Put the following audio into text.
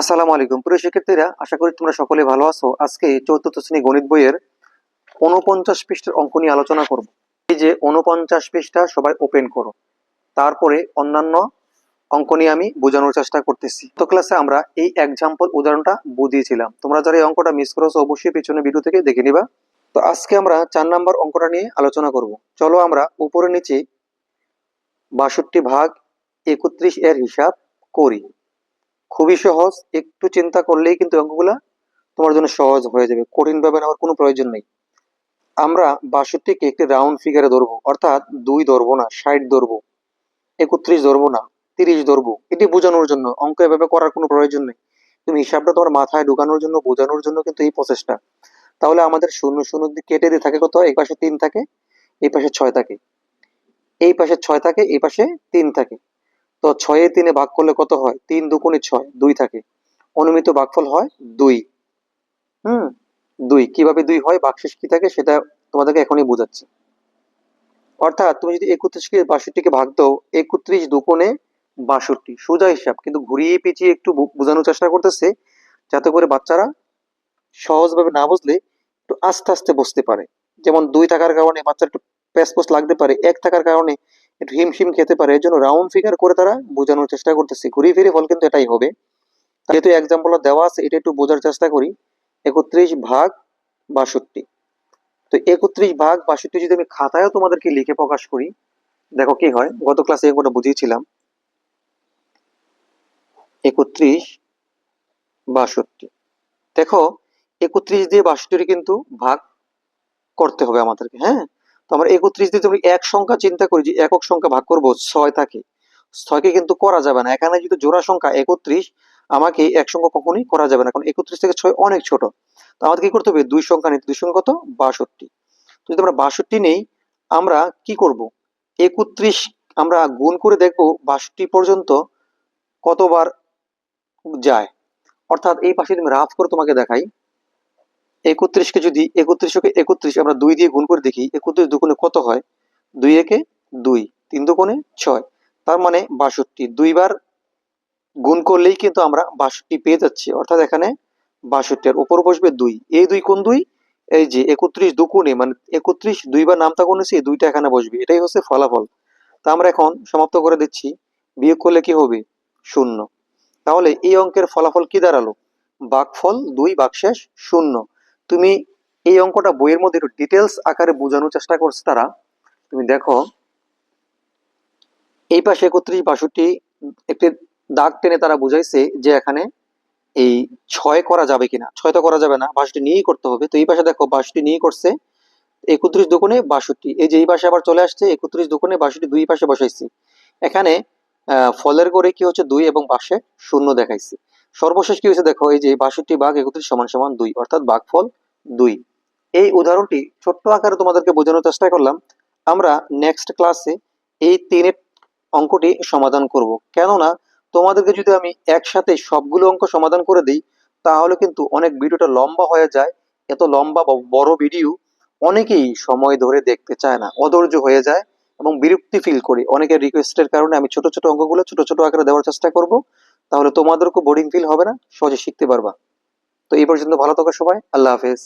আসসালামু আলাইকুম। প্রিয় শিক্ষার্থীরা, আশা করি তোমরা সকলে ভালো আছো। আজকে চতুর্থ শ্রেণি গণিত বইয়ের উনপঞ্চাশ পৃষ্ঠার অঙ্ক নিয়ে আলোচনা করব। এই যে উনপঞ্চাশ পৃষ্ঠা সবাই ওপেন করো। তারপরে অন্যান্য অঙ্ক নিয়ে আমি বোঝানোর চেষ্টা করতেছি। তো ক্লাসে আমরা এই এক্সাম্পল উদাহরণটা বুঝিয়েছিলাম। তোমরা যারা এই অঙ্কটা মিস করেছ, অবশ্যই পেছনে ভিডিও থেকে দেখে নিবা। তো আজকে আমরা চার নাম্বার অঙ্কটা নিয়ে আলোচনা করব। চলো আমরা উপরে নিচে বাষট্টি ভাগ একত্রিশ এর হিসাব করি। খুবই সহজ, একটু চিন্তা করলেই কিন্তু অঙ্কগুলা তোমার জন্য সহজ হয়ে যাবে। কঠিন ভাবে নেওয়ার কোনো প্রয়োজন নেই। আমরা বাষট্টিকে একটি রাউন্ড ফিগারে ধরবো, অর্থাৎ দুই ধরবো না, ষাট ধরবো, একত্রিশ ধরবো না, তিরিশ ধরবো, এটি বোঝানোর জন্য, অঙ্ক এভাবে করার কোনো প্রয়োজন নেই। তুমি হিসাবটা তোমার মাথায় ঢুকানোর জন্য, বোঝানোর জন্য কিন্তু এই প্রসেসটা তাহলে আমাদের শূন্য শূন্য কেটে দিয়ে থাকে কত? এই পাশে তিন থাকে, এই পাশে ছয় থাকে। এই পাশে ছয় থাকে, এই পাশে তিন থাকে। তো ছয়ে তিনে ভাগ করলে কত হয়? তিন দুগুণে ছয়, দুই থাকে। অনুমিত ভাগফল হয় দুই। হুম? দুই। কীভাবে দুই হয়? বাকশেষ কি থাকে? সেটা তোমাদেরকে এখনই বোঝাচ্ছি। অর্থাৎ তুমি যদি একত্রিশকে বাষট্টিকে ভাগ দাও, একত্রিশ দুকোণে বাষট্টি। সোজা হিসাব। কিন্তু ঘুরিয়ে পেঁচিয়ে একটু বোঝানোর চেষ্টা করতেছে, যাতে করে বাচ্চারা সহজভাবে না বুঝলে একটু আস্তে আস্তে বুঝতে পারে। যেমন দুই থাকার কারণে বাচ্চার একটু প্যাসপোস লাগতে পারে, এক থাকার কারণে একটু হিমশিম খেতে পারে, এর জন্য রাউন্ড ফিগার করে তারা বোঝানোর চেষ্টা করতেছে। ঘুরিয়ে ফিরে ফল কিন্তু এটাই হবে। যেহেতু এক্সাম্পল দেওয়া আছে, এটা একটু বোঝার চেষ্টা করি। একত্রিশ ভাগ বাষট্টি। তো একত্রিশ ভাগ বাষট্টি যদি আমি খাতায়ও তোমাদেরকে লিখে প্রকাশ করি, দেখো কি হয়, গত ক্লাসে এগুলো বুঝিয়েছিলাম, একত্রিশ বাষট্টি। দেখো, একত্রিশ দিয়ে বাষট্টি কিন্তু ভাগ করতে হবে আমাদেরকে হ্যাঁ? তো আমরা একত্রিশ দিয়ে যদি এক সংখ্যা চিন্তা করি যে একক সংখ্যা ভাগ করব ছয় থাকে ছয়কে কিন্তু করা যাবে না। এখানে যদি জোড়া সংখ্যা একত্রিশ, আমাকে এক সংখ্যা কখনোই করা যাবে না, কারণ একত্রিশ থেকে ছয় অনেক ছোট। তো আমাদের কি করতে হবে? দুই সংখ্যা নিতে দুই সংখ্যা কত? বাষট্টি। তো যদি আমরা বাষট্টি নেই, আমরা কি করব? একত্রিশ আমরা গুণ করে দেখব বাষট্টি পর্যন্ত কতবার যায়। অর্থাৎ এই পাশে তুমি রাফ করে তোমাকে দেখাই একত্রিশকে যদি একত্রিশকে একত্রিশ আমরা দুই দিয়ে গুণ করে দেখি, একত্রিশ দুগুণে কত হয়? দুই একে দুই, তিন দুগুণে ছয়। তার মানে বাষট্টি। দুইবার গুণ করলেই কিন্তু আমরা বাষট্টি পেয়ে যাচ্ছি। অর্থাৎ এখানে বাষট্টি। আর উপর বসবে দুই। এই দুই কোন দুই, এই যে একত্রিশ দুগুণে মানে একত্রিশ দুইবার নামতা গুনেছি এই দুইটা এখানে বসবে। এটাই হচ্ছে ফলাফল। তা আমরা এখন সমাপ্ত করে দিচ্ছি। বিয়োগ করলে কি হবে? শূন্য। তাহলে এই অঙ্কের ফলাফল কি দাঁড়াল? বাকফল দুই, বাকশেষ শূন্য। তুমি এই অঙ্কটা বইয়ের মধ্যে একটু ডিটেলস আকারে বোঝানোর চেষ্টা করছে তারা। তুমি দেখো, এই পাশে একত্রিশ বাষট্টি একটি দাগ টেনে তারা বুঝাইছে যে এখানে এই ছয় করা যাবে কিনা। ছয় তো করা যাবে না, বাষট্টি নিয়েই করতে হবে। তো এই পাশে দেখো, বাষট্টি নিয়েই করছে। একত্রিশ দুগুণে বাষট্টি। এই যে এই পাশে আবার চলে আসছে, একত্রিশ দুগুণে বাষট্টি দুই পাশে বসাইছি। এখানে ফলের করে কি হচ্ছে? দুই এবং পাশে শূন্য দেখাইছি। সর্বশেষ কি হয়েছে দেখো, এই যে বাষট্টি বাঘ একত্রিশ সমান সমান দুই, অর্থাৎ ভাগফল দুই। এই উদাহরণটি ছোট্ট আকারে তোমাদেরকে বোঝানোর চেষ্টা করলাম। আমরা নেক্সট ক্লাসে এই তিনের অঙ্কটি সমাধান করব। কেননা, তোমাদেরকে যদি আমি একসাথে সবগুলো অঙ্ক সমাধান করে দিই, তাহলে কিন্তু অনেক ভিডিওটা লম্বা হয়ে যায়, এত লম্বা বড় ভিডিও অনেকেই সময় ধরে দেখতে চায় না, অধৈর্য হয়ে যায় এবং বিরক্তি ফিল করি। অনেকের রিকোয়েস্টের কারণে আমি ছোট ছোট অঙ্কগুলো ছোট ছোট আকারে দেওয়ার চেষ্টা করব। তাহলে তোমাদেরকেও বোরিং ফিল হবে না? সহজে শিখতে পারবা। তো এই পর্যন্ত ভালো থাকো সবাই। আল্লাহ হাফেজ।